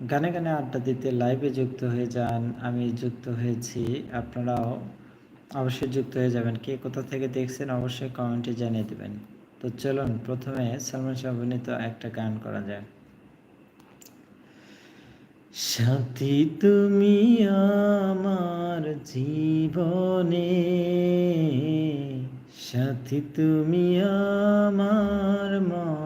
গানে গানে আড্ডা দিতে লাইভে যুক্ত হয়ে যান, আমি যুক্ত হয়েছি। আপনারাও অবশ্যই যুক্ত হয়ে যাবেন। কে কোথা থেকে দেখছেন অবশ্যই কমেন্টে জানিয়ে দেবেন। তো চলুন, প্রথমে সালমান শাহ অভিনীত একটা গান করা যায় সাথী তুমি আমার জীবনে সাথী তুমি আমার মরণে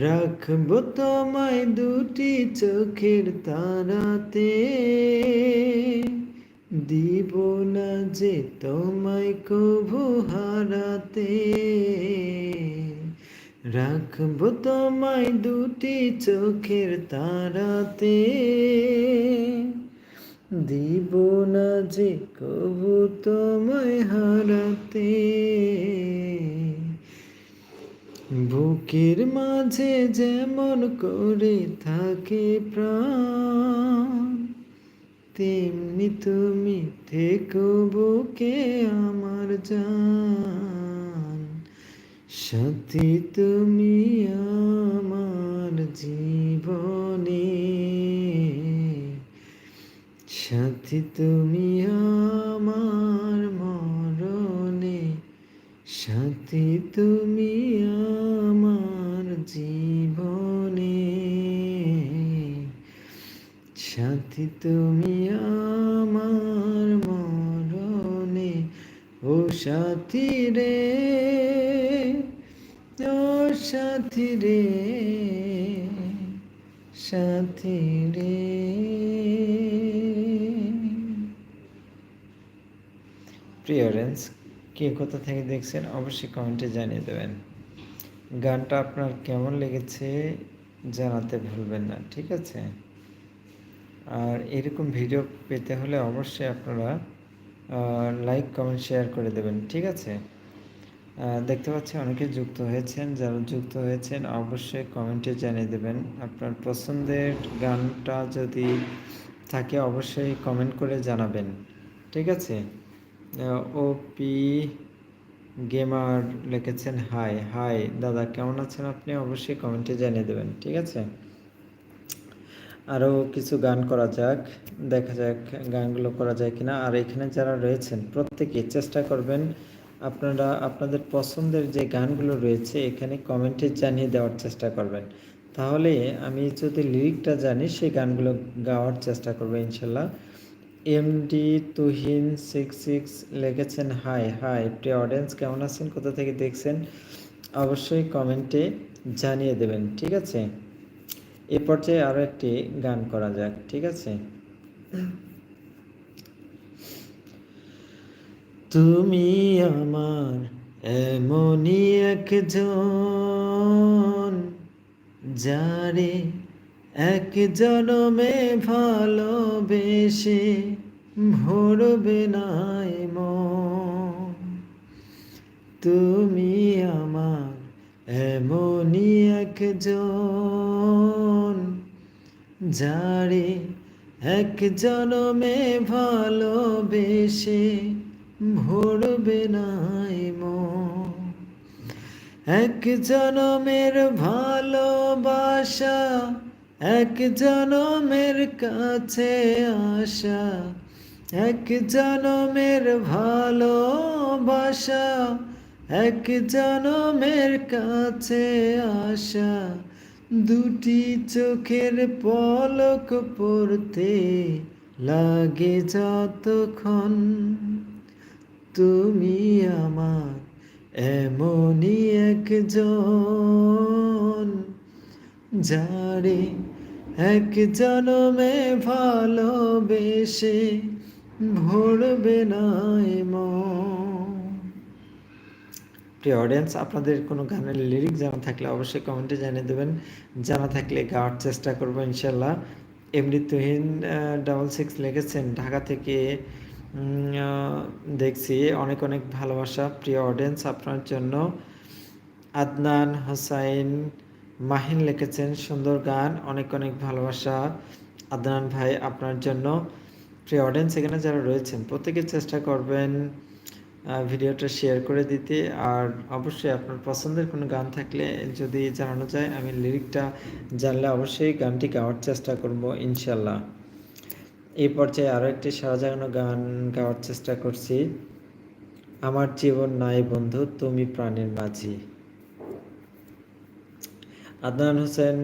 রাখব তোমায় দুটি চোখের তারাতে। দিব না যে তোমায় কভু হারাতে। রাখব তোমায় দুটি চোখের তারাতে। দিব না যে কবু তোমায় হারাতে। বুকের মাঝে যেমন করে থাকে প্রাণ, তেমনি তুমি থেকো বুকে আমার জান। সাথী তুমি আমার জীবনে, সাথী তুমি আমার সাথী তুমি আমার জীবনে, সাথী তুমি আমার মরণে, ও সাথী রে, ও সাথী রে সাথী রে। প্রিয় রেন্স কে কোথা থেকে দেখছেন, অবশ্যই কমেন্টে জানিয়ে দেবেন। গানটা আপনার কেমন লেগেছে জানাতে ভুলবেন না, ঠিক আছে? আর এরকম ভিডিও পেতে হলে অবশ্যই আপনারা লাইক কমেন্ট শেয়ার করে দেবেন, ঠিক আছে? দেখতে পাচ্ছি অনেকে যুক্ত হয়েছেন, যারা যুক্ত হয়েছেন অবশ্যই কমেন্টে জানিয়ে দেবেন। আপনার পছন্দের গানটা যদি থাকে অবশ্যই কমেন্ট করে জানাবেন, ঠিক আছে? ও পি গেমার লিখেছেন হাই হাই দাদা, কেমন আছেন আপনি? অবশ্যই কমেন্টে জানিয়ে দেবেন, ঠিক আছে? আরও কিছু গান করা যাক, দেখা যাক গানগুলো করা যায় কিনা। আর এখানে যারা রয়েছেন, প্রত্যেকে চেষ্টা করবেন আপনারা, আপনাদের পছন্দের যে গানগুলো রয়েছে, এখানে কমেন্টে জানিয়ে দেওয়ার চেষ্টা করবেন। তাহলে আমি যদি লিরিকটা জানি, সেই গানগুলো গাওয়ার চেষ্টা করব, ইনশাল্লাহ। এমডি তুহিন সিক্স সিক্স লিখেছেন হাই হাই প্রিয় অডিয়েন্স কেমন আছেন? কোথা থেকে দেখছেন? অবশ্যই কমেন্টে জানিয়ে দেবেন, ঠিক আছে? এ পর্যায়ে আরও একটি গান করা যাক, ঠিক আছে? তুমি আমার এমনই একজন যারে এক জনমে ভালোবেসে ভরবে নাই মন। তুমি আমার এমনই একজন যারে এক জনমে ভালোবেসে ভরবে নাই এক জনমের ভালোবাসা এক জনমের কাছে আশা এক জনমের ভালোবাসা, এক জনমের কাছে আশা দুটি চোখের পলক পড়তে লাগে যতক্ষণ। তুমি আমার এমনই একজন, যারে এক জনমে ভালোবেসে ভরবে নাই প্রিয় অডিয়েন্স আপনাদের কোনো গানের লিরিক জানা থাকলে অবশ্যই কমেন্টে জানিয়ে দেবেন। জানা থাকলে গাওয়ার চেষ্টা করব ইনশাল্লাহ এমনি তুহিন ডাবল সিক্স লিখেছেন, ঢাকা থেকে দেখছি অনেক অনেক ভালোবাসা। প্রিয় অডিয়েন্স আপনার জন্য আদনান হোসাইন মাহিন লিখেছেন সুন্দর গান, অনেক অনেক ভালোবাসা। আদনান ভাই, আপনার জন্য। প্রিয় অডিয়েন্স এখানে যারা রয়েছেন, প্রত্যেকে চেষ্টা করবেন ভিডিওটা শেয়ার করে দিতে। আর অবশ্যই আপনার পছন্দের কোনো গান থাকলে যদি জানানো যায়, আমি লিরিকটা জানলে অবশ্যই গানটি গাওয়ার চেষ্টা করব ইনশাল্লাহ এই পর্যায়ে আরও একটি সারা জাগানো গান গাওয়ার চেষ্টা করছি। আমার জীবন নাই বন্ধু, তুমি প্রাণের মাঝি। আদনান হোসেন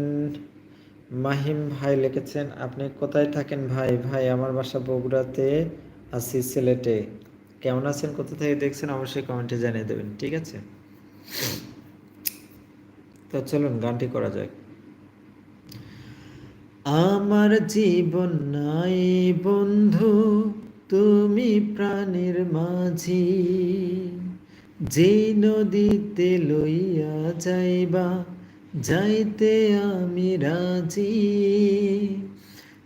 মাহিম ভাই লিখেছেন, আপনি কোথায় থাকেন ভাই? ভাই, আমার বাসা বগুড়াতে আছি সিলেটে। কেমন আছেন? কোথা থেকে দেখছেন? অবশ্যই কমেন্টে জানিয়ে দেবেন, ঠিক আছে? তো চলুন, গানটি করা যাক। আমার জীবন নাই বন্ধু, তুমি প্রাণের মাঝি। যে নদীতে লইয়া যাইবা যাইতে আমি রাজি।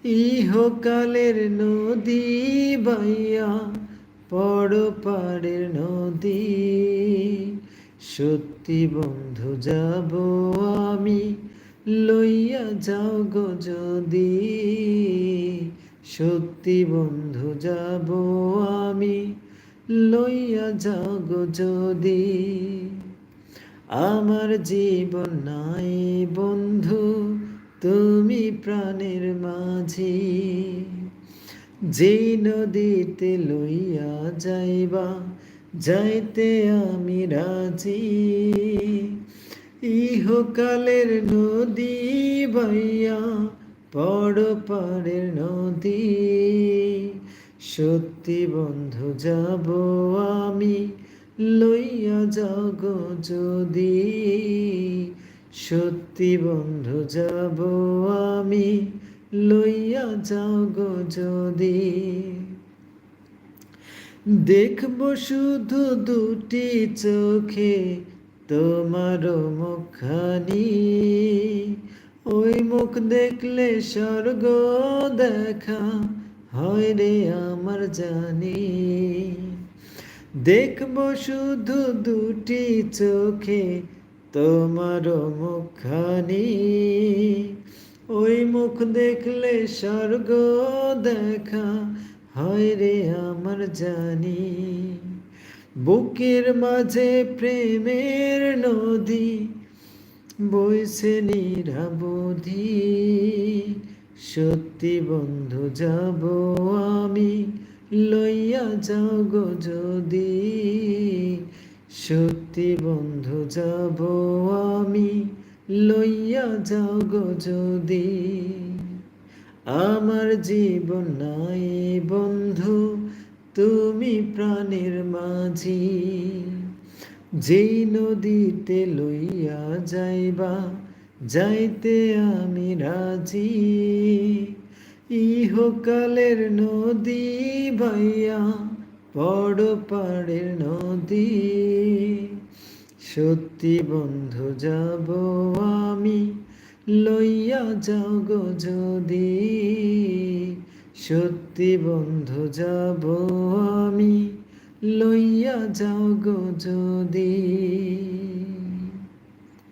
ইহকালের নদী বাইয়া পড় পাড়ের নদী। সত্যি বন্ধু, যাব আমি, লইয়া যাও গো যদি। সত্যি বন্ধু, যাব আমি, লইয়া যাও গো যদি। আমার জীবন নাই বন্ধু, তুমি প্রাণের মাঝি। যেই নদীতে লইয়া যাইবা, যাইতে আমি রাজি। ইহকালের নদী বাইয়া পড় পাড়ের নদী। সত্যি বন্ধু, যাব আমি লইয়া যাও গো যদি সত্যি বন্ধু যাব আমি, লইয়া যাও গো যদি। দেখব শুধু দুটি চোখে তোমার মুখখানি, ওই মুখ দেখলে স্বর্গ দেখা হয় রে আমার জানি। দেখব শুধু দুটি চোখে তোমার মুখখানি। ওই মুখ দেখলে স্বর্গ দেখা হয় রে আমার জানি। বুকের মাঝে প্রেমের নদী বইছে নিরাবধি। সত্যি বন্ধু, যাব আমি লইয়া যাও গো যদি। সত্যি বন্ধু, যাব আমি। লইয়া যাও গো যদি। আমার জীবন নাই বন্ধু, তুমি প্রাণের মাঝি। যেই নদীতে লইয়া যাইবা, যাইতে আমি রাজি। ইহকালের নদী ভাইয়া বড় পাড়ের নদী। সত্যি বন্ধু, যাব আমি, লইয়া যাও গো যদি। সত্যি বন্ধু, যাব আমি, লইয়া যাও গো যদি।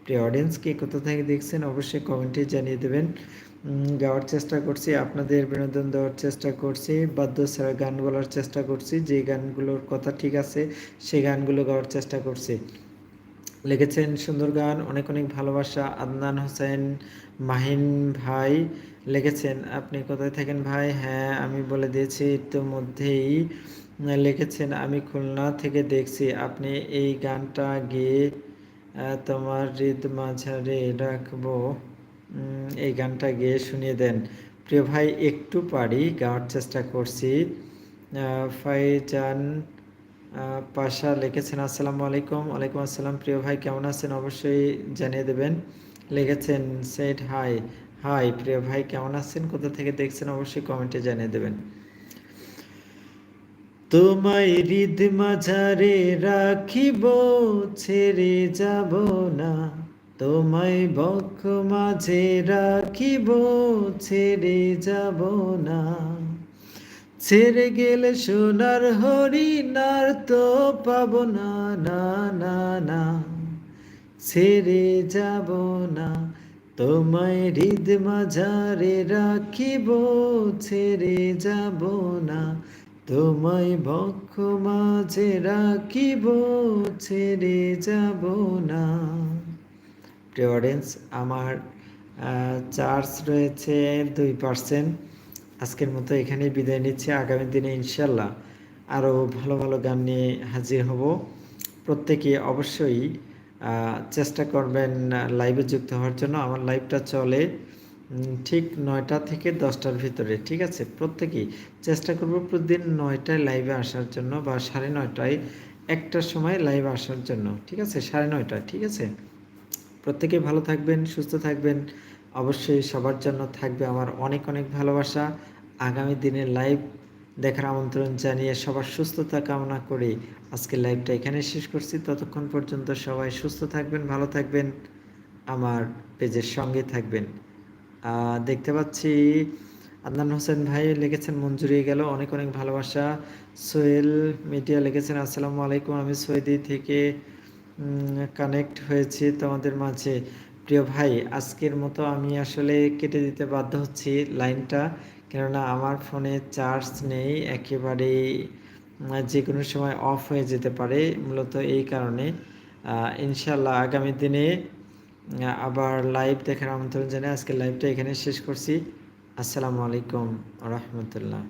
প্রিয় অডিয়েন্স কে কোথা থেকে দেখছেন, অবশ্যই কমেন্টে জানিয়ে দেবেন। গাওয়ার চেষ্টা করছি, আপনাদের বিনোদন দেওয়ার চেষ্টা করছি বাদ্য ছাড়া গান বলার চেষ্টা করছি, যে গানগুলোর কথা ঠিক আছে সেই গানগুলো গাওয়ার চেষ্টা করছি। লিখেছেন সুন্দর গান, অনেক অনেক ভালোবাসা, আদনান হোসেন, মাহিন ভাই। লিখেছেন, আপনি কোথায় থাকেন ভাই? হ্যাঁ আমি বলে দিয়েছি, ইতিমধ্যেই। লিখেছেন, আমি খুলনা থেকে দেখছি, আপনি এই গানটা গেয়ে তোমার হৃদ মাঝারে রাখব। এই গানটা গেয়ে শুনিয়ে দেন। প্রিয় ভাই, একটু পারি, গাওয়ার চেষ্টা করছি। ফাইজান পাশা লিখেছেন, আসসালামু আলাইকুম। ওয়ালাইকুম আসসালাম। প্রিয় ভাই, কেমন আছেন? অবশ্যই জানিয়ে দেবেন। লিখেছেন সেট হাই। হাই, প্রিয় ভাই, কেমন আছেন? কোথা থেকে দেখছেন? অবশ্যই কমেন্টে জানিয়ে দেবেন। তোমায় হৃদ মাঝারে রাখিব, ছেড়ে যাব না। তোমায় বক্ষ মাঝে রাখিব, ছেড়ে যাব না। ছেড়ে গেলে সোনার হরিণার তো পাব না না না না। ছেড়ে যাব না, তোমায় হৃদ মাঝারে রাখিব, ছেড়ে যাব না। তোমায় বক্ষ মাঝে রাখিব, ছেড়ে যাব না। অডিয়েন্স আমার চার্জ রয়েছে দুই পার্সেন্ট আজকের মতো এখানেই বিদায় নিচ্ছি। আগামী দিনে ইনশাল্লাহ আরও ভালো ভালো গান নিয়ে হাজির হব। প্রত্যেকে অবশ্যই চেষ্টা করবেন লাইভে যুক্ত হওয়ার জন্য। আমার লাইভটা চলে ঠিক নয়টা থেকে দশটার ভিতরে, ঠিক আছে? প্রত্যেকেই চেষ্টা করব প্রতিদিন নয়টায় লাইভে আসার জন্য বা সাড়ে নয়টায় একটার সময় লাইভে আসার জন্য, ঠিক আছে? সাড়ে নয়টায়, ঠিক আছে? প্রত্যেকে ভালো থাকবেন, সুস্থ থাকবেন। অবশ্যই সবার জন্য থাকবে আমার অনেক অনেক ভালোবাসা। আগামী দিনের লাইভ দেখার আমন্ত্রণ জানিয়ে সবার সুস্থতা কামনা করে আজকের লাইভটা এখানে শেষ করছি। ততক্ষণ পর্যন্ত সবাই সুস্থ থাকবেন, ভালো থাকবেন, আমার পেজের সঙ্গে থাকবেন। দেখতে পাচ্ছি আদনান হোসেন ভাই লিখেছেন, মঞ্জুরি গেল, অনেক অনেক ভালোবাসা। সোহেল মিডিয়া লিখেছেন, আসসালামু আলাইকুম, আমি সৈদি থেকে কানেক্ট হয়েছি তোমাদের মাঝে। প্রিয় ভাই, আজকের মতো আমি আসলে কেটে দিতে বাধ্য হচ্ছি লাইনটা। কেননা আমার ফোনে চার্জ নেই, একেবারেই যে কোনো সময় অফ হয়ে যেতে পারে, মূলত এই কারণে। ইনশাল্লাহ আগামী দিনে আবার লাইভ দেখার আমন্ত্রণ জানাই আজকে লাইভটা এখানে শেষ করছি। আসসালামু আলাইকুম রহমতুল্লাহ।